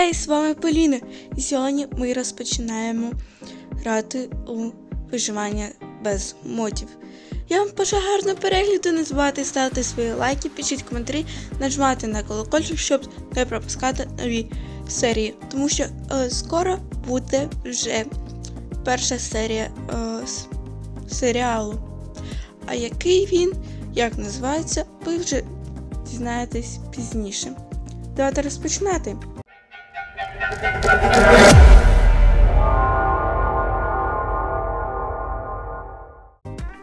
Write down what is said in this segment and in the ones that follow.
Ей, з вами Поліна. І сьогодні ми розпочинаємо грати у виживання без модів. Я вам бажаю гарного перегляду, не забувайте ставити свої лайки, пишіть коментарі, нажимати на колокольчик, щоб не пропускати нові серії. Тому що е, скоро буде вже перша серія е, серіалу. А який він, як називається, ви вже дізнаєтесь пізніше. Давайте розпочинати.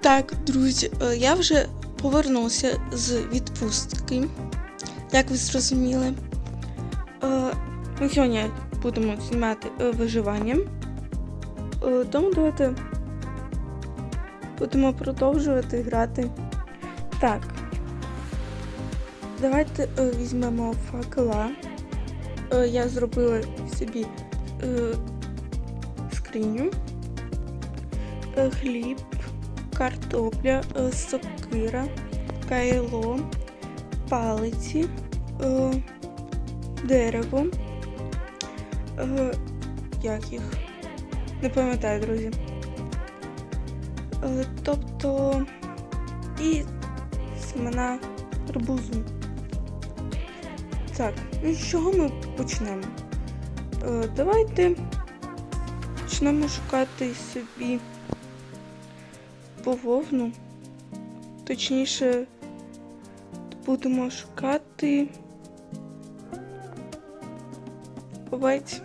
Так, друзі, е, я вже повернувся з відпустки, як ви зрозуміли. Е, Ми сьогодні будемо знімати е, виживання. Тому давайте будемо продовжувати грати. Так. Давайте візьмемо факела. Е, Я зробила собі е, скриню, е, хліб, картопля, сокира, кайло, палиці, дерево. Як їх? Не пам'ятаю, друзі. Тобто і семена арбузу. Так, ну з чого ми почнемо? Е, давайте почнемо шукати собі бавовну. Точніше, будемо шукати овець.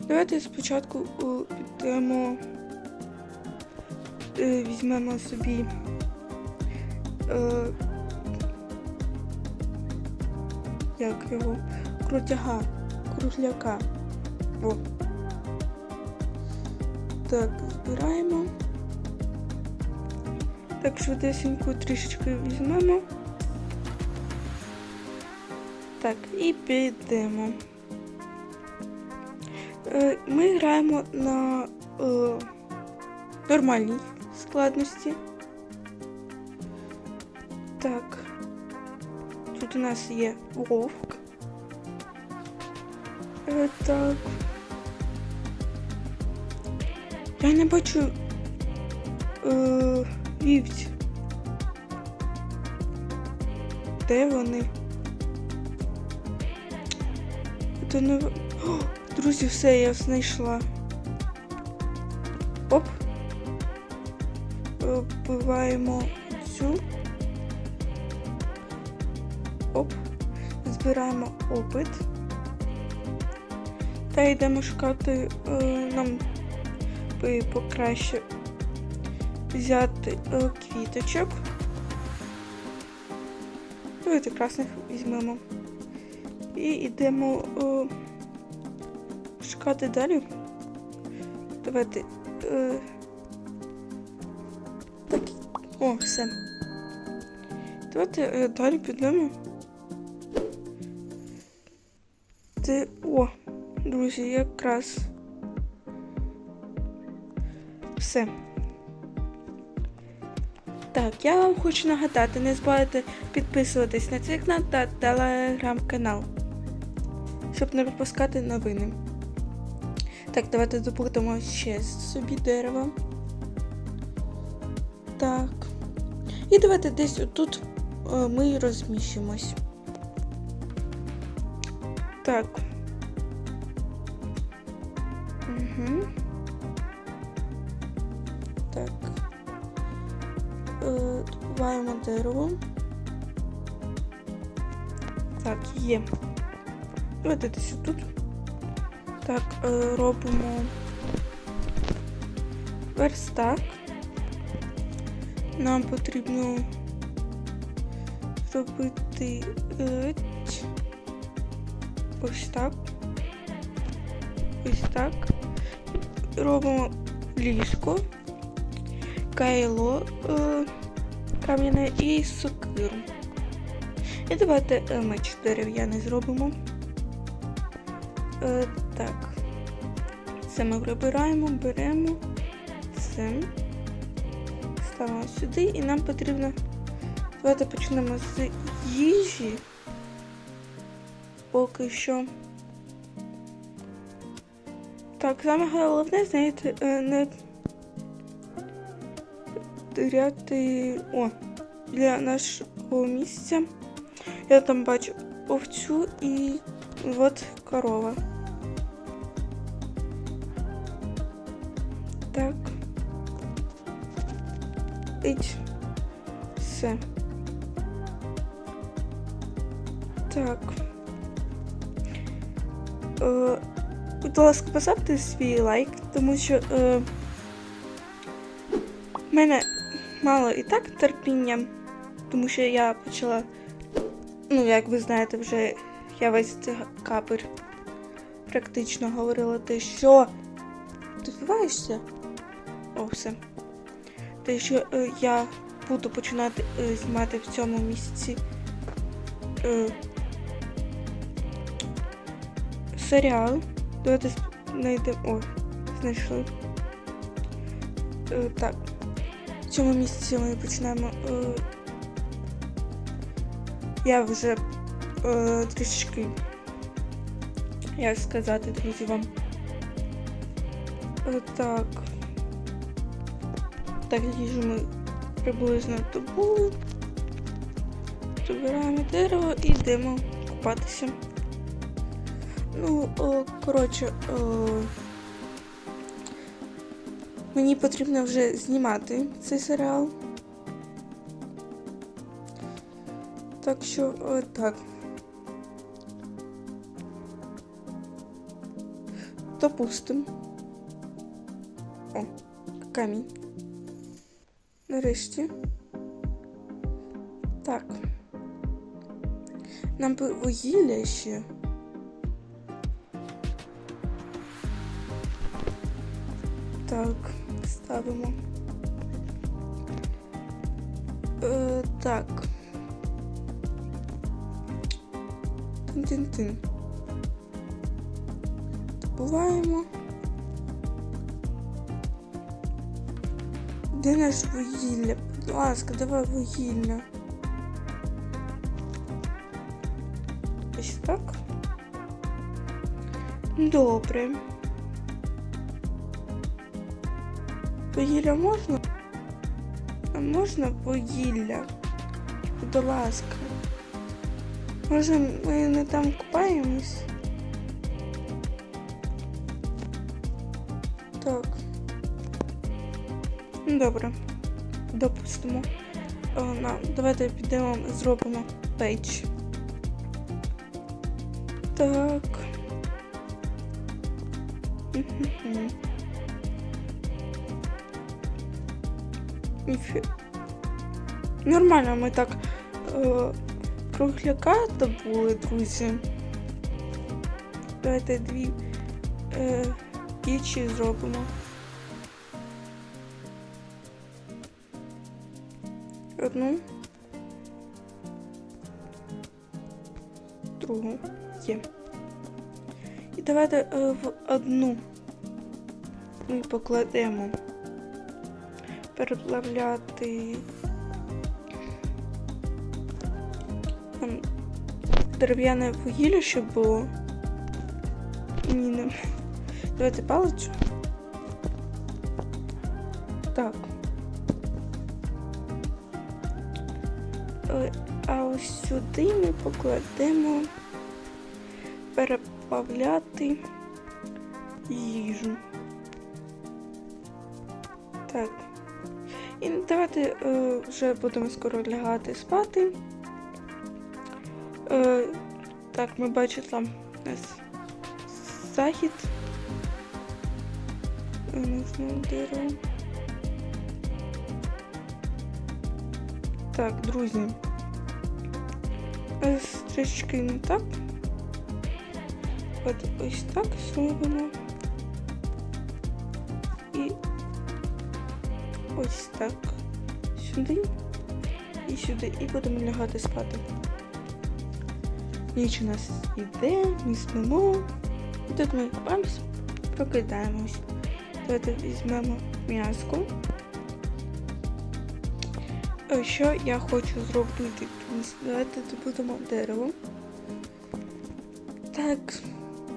Давайте спочатку е, підемо, е, візьмемо собі е, як його крутяга, крутляка. О. Так, збираємо. Так, швидесенько трішечки візьмемо. Так, і підемо. Е, Ми граємо на е, нормальній складності. Так. Тут у нас є вовк. Е, так. Я не бачу е, вівць. Де вони? Це не... О, друзі, все, я знайшла. Оп. Е, Вбиваємо цю. Збираємо опит. Та йдемо шукати е, нам би покраще взяти е, квіточок. Давайте красних візьмемо. І йдемо е, шукати далі. Давайте. Е, так. О, все. Давайте е, далі підемо. Це. О, друзі, якраз. Все. Так, я вам хочу нагадати, не забувайте підписуватись на цей канал та телеграм-канал, щоб не пропускати новини. Так, давайте добудемо ще собі дерево. Так. І давайте десь отут е, ми розміщимось. Так. Угу. Так. Е, Добуваємо дерево. Так, є. Давайте десь тут. Так, е, робимо верстак. Нам потрібно зробити. Ось так. Ось так. Робимо ліжко, кайло е, кам'яне і сокиру. І давайте е, меч дерев'яний зробимо. Е, так. Це ми прибираємо, беремо це. Ставимо сюди і нам потрібно. Давайте почнемо з їжі. Поки що. Так, саме головне, знаєте, е, не теряти. О, для нашого місця. Я там бачу овцю і от корова. Так. Ить. Все. Так. Е, будь ласка, поставте свій лайк, тому що е, в мене мало і так терпіння, тому що я почала, ну, як ви знаєте, вже я весь цей капер практично говорила те, що ти вбиваєшся? О, все. Те, що е, я буду починати знімати в цьому місяці серіал. Давайте знайдемо. О, знайшли. Е, так. В цьому місяці ми починаємо. Е, я вже е, трішки, як сказати, друзі, вам. Е, так. Так, їжу ми приблизно добули. Добираємо дерево і йдемо купатися. Ну, коротше, мені потрібно вже знімати цей серіал. Так що, о, так. Допустим. О, камінь. Нарешті. Так. Нам вугілля ще. Так, ставимо. Е, так. Тин-тин-тин. Добуваємо. Де наш вугілля? Будь ласка, давай вугілля. Ось так. Добре. Вугілля можна? А можна вугілля? Будь ласка. Може ми не там купаємось? Так. Ну, Добре. Допустимо. О, давайте підемо, зробимо пейдж. Так. Нормально ми так е, кругляка добули, друзі. Давайте дві е, пічі зробимо. Одну. Другу. Є. І давайте е, в одну ми покладемо переплавляти дерев'яне вугілля, щоб було. Ні, не. Давайте палицю. Так. Е, А ось сюди ми покладемо переплавляти їжу. Так. І давайте е, вже будемо скоро лягати спати. Е, так, ми бачимо там у нас захід. Е, дерево. Так, друзі. Ось трішки не так. От ось так зробимо. Ось так. Сюди і сюди. І будемо лягати спати. Ніч у нас іде, ми спимо. І тут ми бамс, прокидаємось. Давайте візьмемо м'язко. Е, Що я хочу зробити? Давайте добудемо дерево. Так,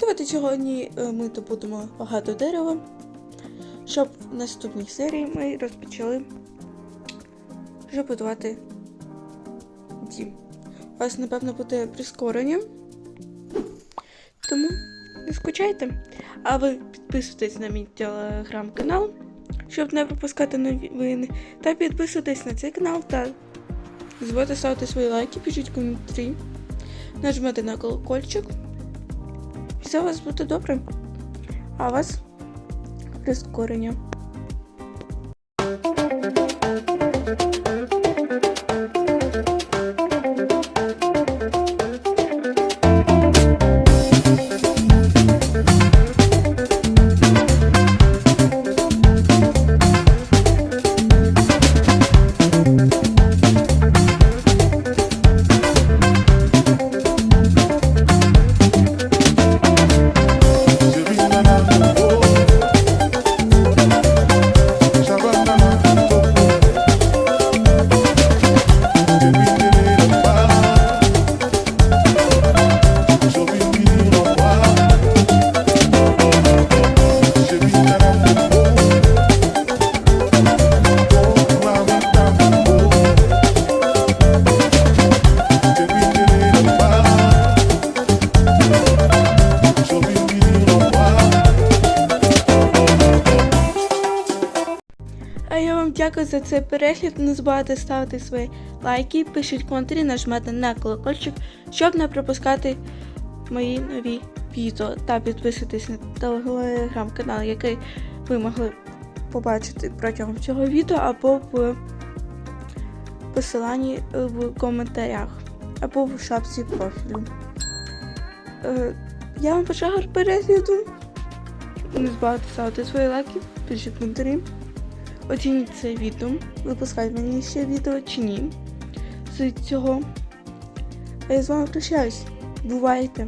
Давайте сьогодні е, ми добудемо багато дерева, щоб в наступній серії ми розпочали вже будувати дім. У вас, напевно, буде прискорення. Тому не скучайте. А ви підписуйтесь на мій телеграм-канал, щоб не пропускати новини. Та підписуйтесь на цей канал та забудьте ставити свої лайки, пишіть коментарі, нажмете на колокольчик. Все у вас буде добре. А вас прискорення. А я вам дякую за цей перегляд. Не забувайте ставити свої лайки, пишіть коментарі, нажмете на колокольчик, щоб не пропускати мої нові відео. Та підписуйтесь на телеграм-канал, який ви могли побачити протягом цього відео, або в посиланні в коментарях, або в шапці профілю. Е, Я вам бажаю перегляду. Не забувайте ставити свої лайки, пишіть коментарі. Оцініть це відео, випускайте мені ще відео чи ні з цього. А я з вами прощаюсь. Бувайте!